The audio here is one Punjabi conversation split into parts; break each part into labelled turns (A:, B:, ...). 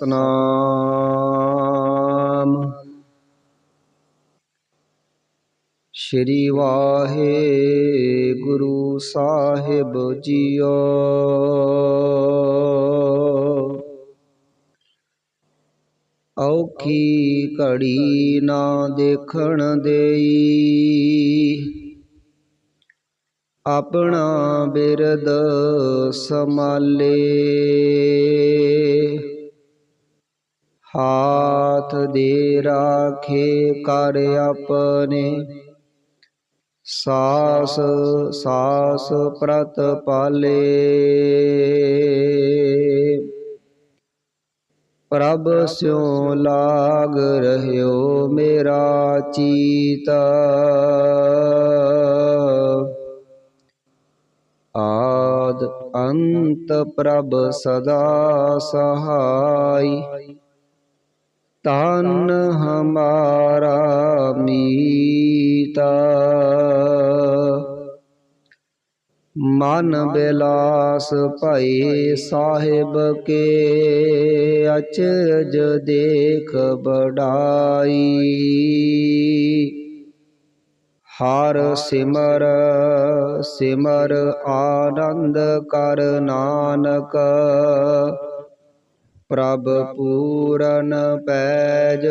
A: ਸਤਨਾਮ। ਸ਼੍ਰੀ ਵਾਹਿਗੁਰੂ ਸਾਹਿਬ ਜੀਓ। ਔਖੀ ਘੜੀ ਨਾ ਦੇਖਣ ਦੇਈ। ਆਪਣਾ ਬਿਰਦ ਸਮਾਲੇ ਹਾਥ ਦੇ ਰਾਖੇ ਕਰ ਆਪਣੇ। ਸਾਸ ਸਾਸ ਪ੍ਰਤ ਪਾਲੇ। ਪ੍ਰਭ ਸਿਉ ਲਾਗ ਰਹਿਓ ਮੇਰਾ ਚੀਤ। ਆਦ ਅੰਤ ਪ੍ਰਭ ਸਦਾ ਸਹਾਈ। ਤਨ ਹਮਾਰਾ ਮੀਤਾ। ਮਨ ਬਿਲਾਸ ਭਈ ਸਾਹਿਬ ਕੇ ਅਚਜ ਦੇਖ ਬੜਾਈ ਹਰ ਸਿਮਰ ਸਿਮਰ ਆਨੰਦ ਕਰ ਨਾਨਕ। ਪ੍ਰਭ ਪੂਰਨ ਪੈਜ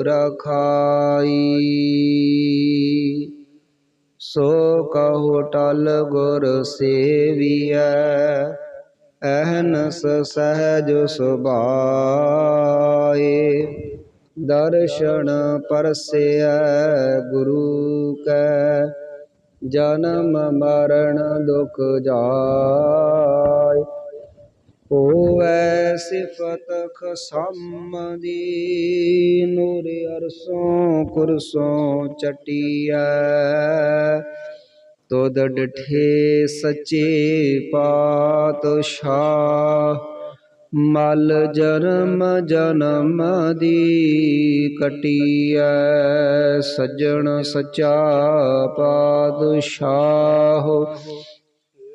A: ਰਖਾਈ। ਸੋ ਕਹੋ ਟਲ ਗੁਰ ਸੇਵੀਐ ਅਹਨਸ ਸਹਿਜ ਸੁਭਾਏ। ਦਰਸ਼ਨ ਪਰਸੈ ਗੁਰੂ ਕੈ, ਜਨਮ ਮਰਨ ਦੁਖ ਜਾਏ। ਹੋਵੈ ਸਿਫਤ ਖਸਮ ਦੀ ਨੂਰ ਅਰਸੋਂ ਕੁਰਸੋਂ ਚਟਿਆ ਤੁਧ ਡਠੇ ਸੱਚੇ ਪਾਤਸ਼ਾਹ, ਮਲ ਜਨਮ ਜਨਮ ਦੀ ਕਟੀਐ। ਸੱਜਣ ਸਚਾ ਪਾਤਸ਼ਾਹ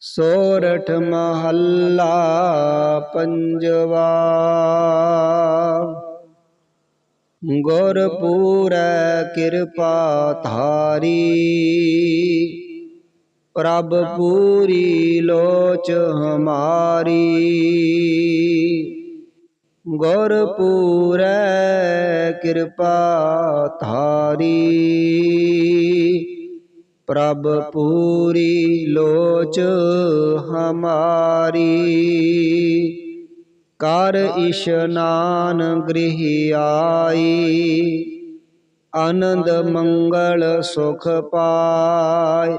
A: ਸੋਰਠ ਮਹੱਲਾ ਪੰਜਵਾ। ਗੁਰਪੂਰੈ ਕਿਰਪਾ ਧਾਰੀ ਪ੍ਰਭ ਪੂਰੀ ਲੋਚ ਹਮਾਰੀ। ਗੁਰਪੂਰੈ ਕਿਰਪਾ ਧਾਰੀ ਪ੍ਰਭ ਪੂਰੀ ਲੋਚ ਹਮਾਰੀ। ਕਰ ਇਸ਼ਨਾਨ ਗ੍ਰਹਿ ਆਈ, ਆਨੰਦ ਮੰਗਲ ਸੁਖ ਪਾਇ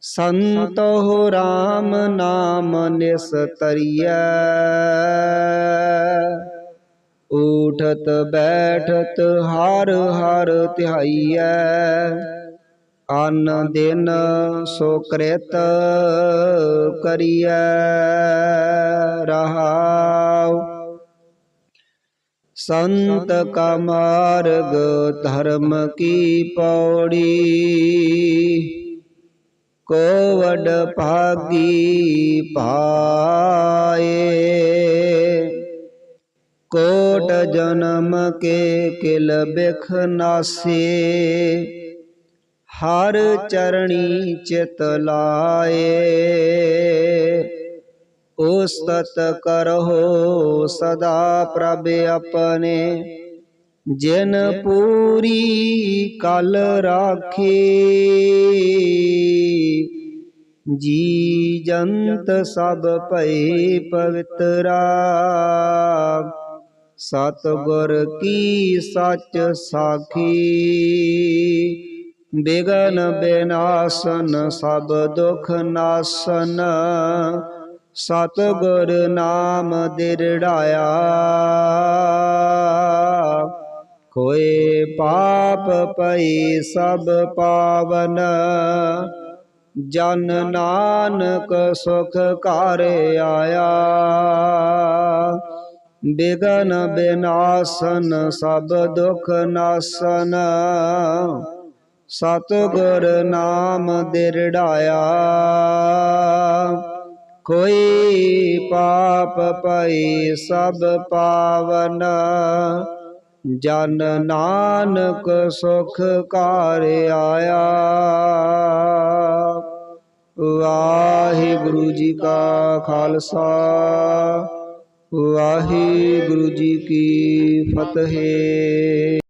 A: ਸੰਤੋ RAM ਨਾਮ ਨਿਸਤਰੀਐ ਉਠਤ ਬੈਠਤ ਹਰ ਹਰ ਧਿਆਈਐ ਅਨ ਦਿਨ ਸੋ ਕ੍ਰਿਤ ਕਰੀਐ ਰਹਾਉ। ਸੰਤ ਕਾ ਮਾਰਗ ਧਰਮ ਕੀ ਪੌੜੀ? ਕੋਵਡ ਭਾਗੀ ਪਾਏ ਕੋਟ ਜਨਮ ਕੇ ਕਿਲ ਬਿਖ ਨਾਸੇ। ਹਰ ਚਰਣੀ ਚਿਤ ਲਾਏ। ਉਸਤਤ ਕਰੋ ਸਦਾ ਪ੍ਰਭ ਆਪਣੇ। ਜਿਨ ਪੂਰੀ ਕਲ ਰਾਖੀ, ਜੀ ਜੰਤ ਸਭ ਭਈ ਪਵਿੱਤਰਾ। ਸਤ ਗੁਰ ਕੀ ਸੱਚ ਸਾਖੀ ਬਿਗਨ ਬਿਨਾਸਨ ਸਭ ਦੁਖ ਨਾਸਨ। ਸਤ ਗੁਰ ਨਾਮ ਦਿਰੜਾਇਆ। ਕੋਏ ਪਾਪ ਪਈ ਸਭ ਪਾਵਨ। ਜਨ ਨਾਨਕ ਸੁਖ ਘਰ ਆਇਆ। ਬਿਗਨ ਬਿਨਾਸਨ ਸਭ ਦੁਖ ਨਾਸਨ। ਸਤਿਗੁਰ ਨਾਮ ਦਿਰੜਾਇਆ। ਕੋਈ ਪਾਪ ਪਈ ਸਭ ਪਾਵਨ। ਜਨ ਨਾਨਕ ਸੁਖ ਘਰ ਆਇਆ। ਵਾਹਿਗੁਰੂ ਜੀ ਕਾ ਖਾਲਸਾ। ਵਾਹਿਗੁਰੂ ਜੀ ਕੀ ਫਤਿਹ।